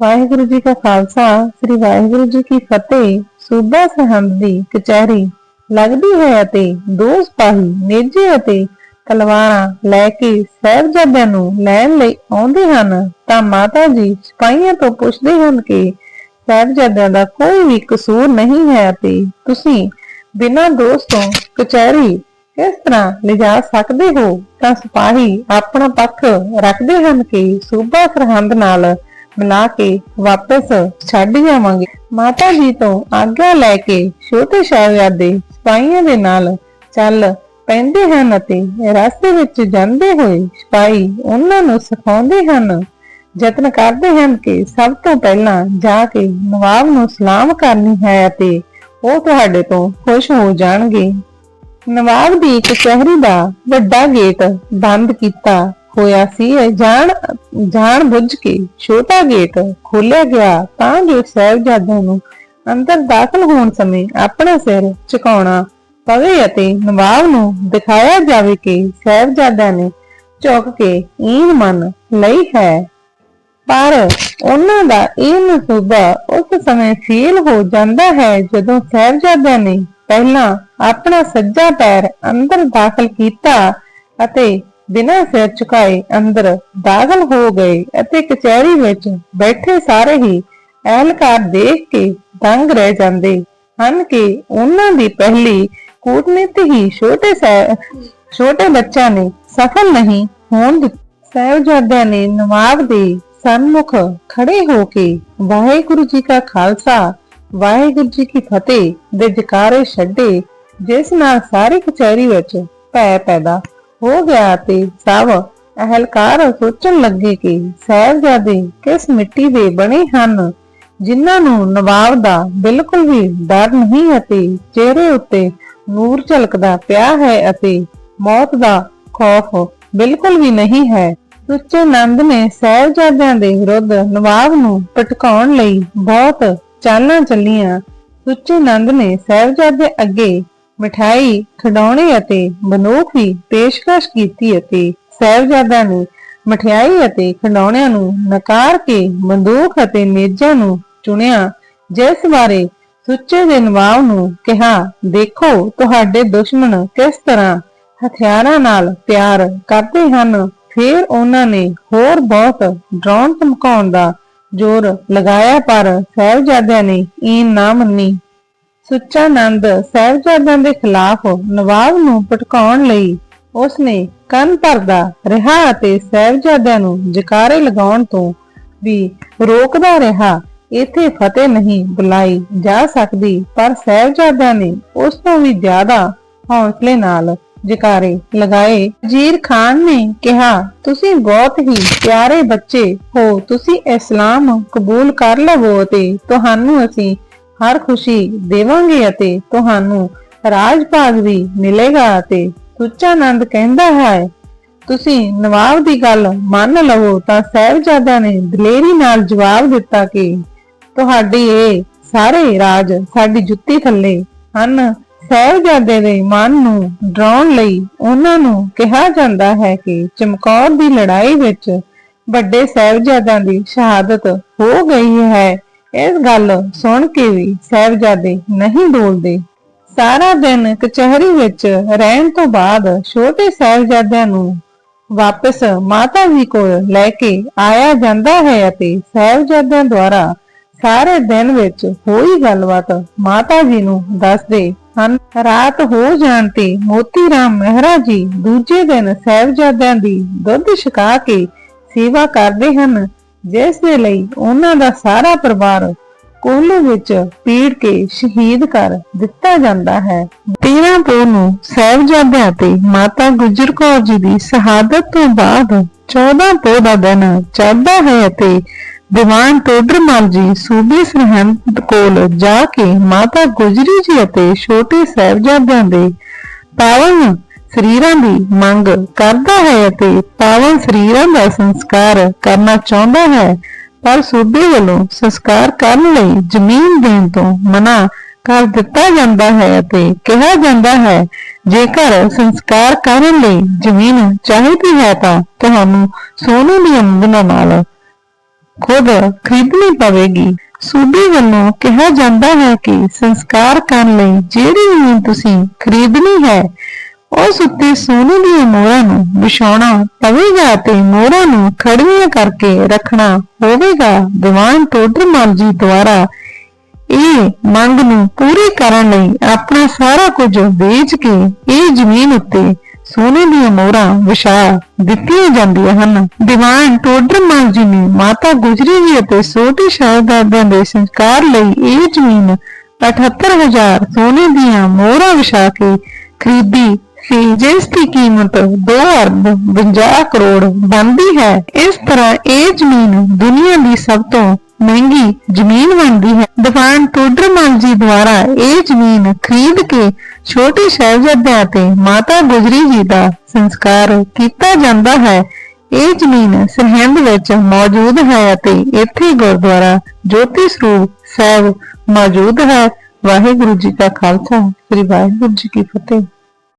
ਵਾਹਿਗੁਰੂ ਜੀ ਕਾ ਖਾਲਸਾ, ਸ੍ਰੀ ਵਾਹਿਗੁਰੂ ਜੀ ਕੀ ਫਤਿਹ। ਸੂਬਾ ਸਰਹੰਦ ਦੀ ਕਚਹਿਰੀ ਲੱਗਦੀ ਹੈ ਅਤੇ ਦੋ ਸਿਪਾਹੀ ਨੇਜੇ ਅਤੇ ਤਲਵਾਰਾਂ ਲੈ ਕੇ ਸਾਹਿਬਜ਼ਾਦਿਆਂ ਨੂੰ ਲੈਣ ਲਈ ਆਉਂਦੇ ਹਨ। ਤਾਂ ਮਾਤਾ ਜੀ ਸਿਪਾਹੀਆਂ ਤੋਂ ਪੁੱਛਦੇ ਹਨ ਕਿ ਸਾਹਿਬਜ਼ਾਦਿਆਂ ਦਾ ਕੋਈ ਵੀ ਕਸੂਰ ਨਹੀਂ ਹੈ ਅਤੇ ਤੁਸੀਂ ਬਿਨਾਂ ਦੋਸ਼ ਤੋਂ ਕਚਹਿਰੀ ਇਸ ਤਰ੍ਹਾਂ ਲਿਜਾ ਸਕਦੇ ਹੋ? ਤਾਂ ਸਿਪਾਹੀ ਆਪਣਾ ਪੱਖ ਰੱਖਦੇ ਹਨ ਕਿ ਸੂਬਾ ਸਰਹੰਦ ਨਾਲ ਮਿਲਾ ਕੇ ਵਾਪਸ ਛੱਡ ਜਾਵਾਂਗੇ। ਮਾਤਾ ਜੀ ਤੋਂ ਆਗਿਆ ਲੈ ਕੇ ਛੋਟੇ ਸਾਹਿਬਜ਼ਾਦੇ ਸਿਪਾਹੀਆਂ ਦੇ ਨਾਲ ਚੱਲ ਪੈਂਦੇ ਹਨ ਅਤੇ ਰਸਤੇ ਵਿੱਚ ਜਾਂਦੇ ਹੋਏ ਸਿਪਾਹੀ ਉਹਨਾਂ ਨੂੰ ਸਿਖਾਉਂਦੇ ਹਨ। ਯਤਨ ਕਰਦੇ ਹਨ ਕਿ ਸਭ ਤੋਂ ਪਹਿਲਾਂ ਜਾ ਕੇ ਨਵਾਬ ਨੂੰ ਸਲਾਮ ਕਰਨੀ ਹੈ ਅਤੇ ਉਹ ਤੁਹਾਡੇ ਤੋਂ ਖੁਸ਼ ਹੋ ਜਾਣਗੇ। ਨਵਾਬ ਦੀ ਕਚਹਿਰੀ ਦਾ ਵੱਡਾ ਗੇਟ ਬੰਦ ਕੀਤਾ ਹੋਇਆ ਸੀ। ਜਾਣ ਜਾਣ ਬੁੱਝ ਕੇ ਛੋਟਾ ਗੇਟ ਖੋਲ੍ਹਿਆ ਗਿਆ ਤਾਂ ਜੋ ਸਾਹਿਬਜ਼ਾਦਿਆਂ ਨੂੰ ਅੰਦਰ ਦਾਖਲ ਹੋਣ ਸਮੇਂ ਆਪਣਾ ਸਿਰ ਝੁਕਾਉਣਾ ਪਵੇ ਅਤੇ ਨਵਾਬ ਨੂੰ ਦਿਖਾਇਆ ਜਾਵੇ ਕਿ ਸਾਹਿਬਜ਼ਾਦਿਆਂ ਨੇ ਝੁਕ ਕੇ ਈਨ ਮੰਨ ਲਈ ਹੈ। ਪਰ ਉਹਨਾਂ ਦਾ ਇਹ ਮਸੂਬਾ ਉਸ ਸਮੇਂ ਫੇਲ ਹੋ ਜਾਂਦਾ ਹੈ ਜਦੋਂ ਸਾਹਿਬਜ਼ਾਦਿਆਂ ਨੇ ਪਹਿਲਾਂ ਆਪਣਾ ਸੱਜਾ ਪੈਰ ਅੰਦਰ ਦਾਖਲ ਕੀਤਾ ਅਤੇ ਬਿਨਾਂ ਸਿਰ ਝੁਕਾਏ ਅੰਦਰ ਦਾਖਲ ਹੋ ਗਏ ਅਤੇ ਕਚਹਿਰੀ ਵਿੱਚ ਬੈਠੇ ਸਾਰੇ ਹੀ ਅਹਿਲਕਾਰ ਦੇਖ ਕੇ ਦੰਗ ਰਹਿ ਜਾਂਦੇ ਹਨ ਕਿ ਉਹਨਾਂ ਦੀ ਪਹਿਲੀ ਕੂਟਨੀਤੀ ਹੀ ਛੋਟੇ ਛੋਟੇ ਬੱਚਿਆਂ ਨੇ ਸਫਲ ਨਹੀਂ ਹੋਣ ਦਿੱਤੀ। ਸਾਹਿਬਜ਼ਾਦਿਆਂ ਨੇ ਨਵਾਬ ਦੇ ਸਨਮੁਖ ਖੜੇ ਹੋ ਕੇ ਵਾਹਿਗੁਰੂ ਜੀ ਕਾ ਖਾਲਸਾ, ਵਾਹਿਗੁਰੂ ਜੀ ਕੀ ਫਤਿਹ ਦੇ ਜਕਾਰੇ ਛੱਡੇ, ਜਿਸ ਨਾਲ ਸਾਰੀ ਕਚਹਿਰੀ ਵਿੱਚ ਭੈ ਪੈਦਾ ਹੋ ਗਿਆ ਤੇ ਸਭ ਅਹਲਕਾਰ ਸੋਚਣ ਲੱਗੇ ਕਿ ਸਾਹਿਬਜ਼ਾਦੇ ਕਿਸ ਮਿੱਟੀ ਦੇ ਬਣੇ ਹਨ, ਜਿਨ੍ਹਾਂ ਨੂੰ ਨਵਾਬ ਦਾ ਬਿਲਕੁਲ ਵੀ ਡਰ ਨਹੀਂ ਅਤੇ ਚਿਹਰੇ ਉੱਤੇ ਨੂਰ ਝਲਕਦਾ ਪਿਆ ਹੈ ਅਤੇ ਮੌਤ ਦਾ ਖੌਫ ਬਿਲਕੁਲ ਵੀ ਨਹੀਂ ਹੈ। ਸੁੱਚੇ ਨੰਦ ਨੇ ਸਾਹਿਬਜ਼ਾਦਿਆਂ ਦੇ ਵਿਰੁੱਧ ਨਵਾਬ ਨੂੰ ਪਟਕਾਉਣ ਲਈ ਬਹੁਤ ਚਾਲਾਂ ਚੱਲੀਆਂ। ਸੁੱਚੇ ਨੰਦ ਨੇ ਸਾਹਿਬਜ਼ਾਦੇ ਅੱਗੇ ਮਠਾਈ ਖਿਡੌਣੇ ਅਤੇ ਬੰਦੂਕ ਵੀ ਪੇਸ਼ਕਸ਼ ਕੀਤੀ ਅਤੇ ਸਾਹਿਬਜ਼ਾਦਿਆਂ ਨੇ ਮਠਿਆਈ ਅਤੇ ਖਿਡੌਣਿਆਂ ਨੂੰ ਨਕਾਰ ਕੇ ਬੰਦੂਕ ਅਤੇ ਮੇਜ਼ਾਂ ਨੂੰ ਚੁਣਿਆ, ਜਿਸ ਬਾਰੇ ਸੁੱਚੇ ਦੇ ਨਵਾਬ ਨੂੰ ਕਿਹਾ, ਦੇਖੋ, ਤੁਹਾਡੇ ਦੁਸ਼ਮਣ ਕਿਸ ਤਰ੍ਹਾਂ ਹਥਿਆਰਾਂ ਨਾਲ ਪਿਆਰ ਕਰਦੇ ਹਨ। ਫਿਰ ਉਹਨਾਂ ਨੇ ਹੋਰ ਬਹੁਤ ਡਰਾਉਣ ਧਮਕਾਉਣ ਦਾ ਜ਼ੋਰ ਲਗਾਇਆ, ਪਰ ਸਾਹਿਬਜ਼ਾਦਿਆਂ ਨੇ ਇਹ ਨਾ ਮੰਨੀ। ਸੁੱਚਾ ਨੰਦ ਸਾਹਿਬਜ਼ਾਦਿਆਂ ਦੇ ਖਿਲਾਫ ਨਵਾਬ ਨੂੰ ਭਟਕਾਉਣ ਲਈ ਉਸਨੇ ਕੰਨ ਭਰਦਾ ਰਿਹਾ ਅਤੇ ਸਾਹਿਬਜ਼ਾਦਿਆਂ ਨੂੰ ਜਕਾਰੇ ਲਗਾਉਣ ਤੋਂ ਵੀ ਰੋਕਦਾ ਰਿਹਾ। ਇਥੇ ਫਤਿਹ ਨਹੀਂ ਬੁਲਾਈ ਜਾ ਸਕਦੀ, ਪਰ ਸਾਹਿਬਜ਼ਾਦਿਆਂ ਨੇ ਉਸ ਤੋਂ ਵੀ ਜ਼ਿਆਦਾ ਹੌਸਲੇ ਨਾਲ ਜਕਾਰੇ ਲਗਾਏ। ਵਜ਼ੀਰ ਖਾਨ ਨੇ ਕਿਹਾ, ਤੁਸੀਂ ਬਹੁਤ ਹੀ ਪਿਆਰੇ ਬੱਚੇ ਹੋ, ਤੁਸੀਂ ਇਸਲਾਮ ਕਬੂਲ ਕਰ ਲਵੋ ਅਤੇ ਤੁਹਾਨੂੰ ਅਸੀਂ ਹਰ ਖੁਸ਼ੀ ਦੇਵਾਂਗੇ ਅਤੇ ਤੁਹਾਨੂੰ ਰਾਜ ਭਾਗ ਵੀ ਮਿਲੇਗਾ ਅਤੇ ਸੁੱਚਾ ਆਨੰਦ ਕਹਿੰਦਾ ਹੈ। ਤੁਸੀਂ ਨਵਾਬ ਦੀ ਗੱਲ ਮੰਨ ਲਵੋ ਤਾਂ ਸਾਹਿਬਜ਼ਾਦਾ ਨੇ ਦਲੇਰੀ ਨਾਲ ਜਵਾਬ ਦਿੱਤਾ ਕਿ ਤੁਹਾਡੀ ਇਹ ਸਾਰੇ ਰਾਜ ਸਾਡੀ ਜੁੱਤੀ ਥੱਲੇ ਹਨ। ਸਾਹਿਬਜ਼ਾਦੇ ਦੇ ਮਨ ਨੂੰ ਡਰਾਉਣ ਲਈ ਉਹਨਾਂ ਨੂੰ ਕਿਹਾ ਜਾਂਦਾ ਹੈ ਕਿ ਚਮਕੌਰ ਦੀ ਲੜਾਈ ਵਿੱਚ ਵੱਡੇ ਸਾਹਿਬਜ਼ਾਦਿਆਂ ਦੀ ਸ਼ਹਾਦਤ ਹੋ ਗਈ ਹੈ। ਇਸ ਗੱਲ ਸੁਣ ਕੇ ਵੀ ਸਾਹਿਬਜ਼ਾਦੇ ਨਹੀਂ ਬੋਲਦੇ। ਸਾਰਾ ਦਿਨ ਕਚਹਿਰੀ ਵਿੱਚ ਰਹਿਣ ਤੋਂ ਬਾਅਦ ਛੋਟੇ ਸਾਹਿਬਜ਼ਾਦਿਆਂ ਨੂੰ ਵਾਪਸ ਮਾਤਾ ਜੀ ਕੋਲ ਲੈ ਕੇ ਆਇਆ ਜਾਂਦਾ ਹੈ ਅਤੇ ਸਾਹਿਬਜ਼ਾਦਿਆਂ ਦੁਆਰਾ ਸਾਰੇ ਦਿਨ ਵਿੱਚ ਹੋਈ ਗੱਲਬਾਤ ਮਾਤਾ ਜੀ ਨੂੰ ਦੱਸਦੇ ਹਨ। ਰਾਤ ਹੋ ਜਾਣ ਤੇ ਮੋਤੀ ਰਾਮ ਮਹਿਰਾ ਜੀ ਦੂਜੇ ਦਿਨ ਸਾਹਿਬਜ਼ਾਦਿਆਂ ਦੀ ਦੁੱਧ ਛਕਾ ਕੇ ਸੇਵਾ ਕਰਦੇ ਹਨ ਜਿਸ ਦੇ ਲਈ ਉਹਨਾਂ ਦਾ ਸਾਰਾ ਪਰਿਵਾਰ ਕੋਲੇ ਵਿੱਚ ਪੀੜ ਕੇ ਸ਼ਹੀਦ ਕਰ ਦਿੱਤਾ ਜਾਂਦਾ ਹੈ। 13 ਪੋ ਨੂੰ ਸਾਹਿਬਜ਼ਾਦਿਆਂ ਤੇ ਮਾਤਾ ਗੁਜਰ ਕੌਰ ਜੀ ਦੀ ਸ਼ਹਾਦਤ ਤੋਂ ਬਾਅਦ 14 ਪੋ ਦਾ ਦਿਨ ਚੜ੍ਹਦਾ ਹੈ ਅਤੇ ਦੀਵਾਨ ਟੋਡਰਮਲ ਜੀ ਸੂਬੇ ਸਰਹੰਦ ਕੋਲ ਜਾ ਕੇ ਮਾਤਾ ਗੁਜਰੀ ਜੀ ਅਤੇ ਛੋਟੇ ਸਾਹਿਬਜ਼ਾਦਿਆਂ ਦੇ ਪਾਵਨ ਸਰੀਰਾਂ ਦੀ ਮੰਗ ਕਰਦਾ ਹੈ ਅਤੇ ਪਾਵਨ ਸਰੀਰਾਂ ਦਾ ਸੰਸਕਾਰ ਕਰਨਾ ਚਾਹੁੰਦਾ ਹੈ, ਪਰ ਸੂਬੇ ਵੱਲੋਂ ਸੰਸਕਾਰ ਕਰਨ ਲਈ ਜ਼ਮੀਨ ਦੇਣ ਤੋਂ ਮਨਾ ਕਰ ਦਿੱਤਾ ਜਾਂਦਾ ਹੈ ਅਤੇ ਕਿਹਾ ਜਾਂਦਾ ਹੈ, ਜੇਕਰ ਸੰਸਕਾਰ ਕਰਨ ਲਈ ਜ਼ਮੀਨ ਚਾਹੀਦੀ ਹੈ ਤਾਂ ਤੁਹਾਨੂੰ ਸੋਨੇ ਦੀ ਅੰਗਨਾ ਨਾਲ ਖੁਦ ਖਰੀਦਣੀ ਪਵੇਗੀ। ਸੂਬੇ ਵੱਲੋਂ ਕਿਹਾ ਜਾਂਦਾ ਹੈ ਕਿ ਸੰਸਕਾਰ ਕਰਨ ਲਈ ਜਿਹੜੀ ਜ਼ਮੀਨ ਤੁਸੀਂ ਖਰੀਦਣੀ ਹੈ ਉਸ ਉੱਤੇ ਸੋਨੇ ਦੀਆਂ ਮੋਹਰਾਂ ਨੂੰ ਵਿਛਾਉਣਾ ਪਵੇਗਾ ਤੇ ਮੋਹਰਾਂ ਨੂੰ ਖੜੀਆਂ ਕਰਕੇ ਰੱਖਣਾ ਹੋਵੇਗਾ। ਦੀਵਾਨ ਟੋਡਰਮਲ ਜੀ ਦੁਆਰਾ ਇਹ ਮੰਗ ਨੂੰ ਪੂਰੀ ਕਰਨ ਲਈ ਆਪਣਾ ਸਾਰਾ ਕੁਝ ਵੇਚ ਕੇ ਇਹ ਜ਼ਮੀਨ ਉੱਤੇ ਸੋਨੇ ਦੀਆਂ ਮੋਹਰਾਂ ਵਿਛਾ ਦਿੱਤੀਆਂ ਜਾਂਦੀਆਂ ਹਨ। ਦੀਵਾਨ ਟੋਡਰਮਲ ਜੀ ਨੇ ਮਾਤਾ ਗੁਜਰੀ ਜੀ ਅਤੇ ਛੋਟੇ ਸ਼ਹਿਜ਼ਾਦਿਆਂ ਦੇ ਸੰਸਕਾਰ ਲਈ ਇਹ ਜ਼ਮੀਨ 78000 ਸੋਨੇ ਦੀਆਂ ਮੋਹਰਾਂ ਵਿਛਾ ਕੇ ਖਰੀਦੀ ਸੀ, ਜਿਸ ਦੀ ਕੀਮਤ 2 ਅਰਬ 52 ਕਰੋੜ ਬਣਦੀ ਹੈ, ਇਸ ਤਰ੍ਹਾਂ ਇਹ ਜ਼ਮੀਨ ਦੁਨੀਆ ਦੀ ਸਭ ਤੋਂ ਮਹਿੰਗੀ ਜ਼ਮੀਨ ਬਣਦੀ ਹੈ। ਦੀਵਾਨ ਟੋਡਰਮਲ ਜੀ ਦੁਆਰਾ ਇਹ ਜ਼ਮੀਨ ਖਰੀਦ ਕੇ ਛੋਟੇ ਸਾਹਿਬਜ਼ਾਦਿਆਂ ਤੇ ਮਾਤਾ ਗੁਜਰੀ ਜੀ ਦਾ ਸੰਸਕਾਰ ਕੀਤਾ ਜਾਂਦਾ ਹੈ। ਇਹ ਜ਼ਮੀਨ ਸਰਹਿੰਦ ਵਿੱਚ ਮੌਜੂਦ ਹੈ ਅਤੇ ਇੱਥੇ ਗੁਰਦੁਆਰਾ ਜੋਤੀ ਸਰੂਪ ਸਾਹਿਬ ਮੌਜੂਦ ਹੈ। ਵਾਹਿਗੁਰੂ ਜੀ ਕਾ ਖਾਲਸਾ, ਸ੍ਰੀ ਵਾਹਿਗੁਰੂ ਜੀ ਕੀ ਫਤਿਹ।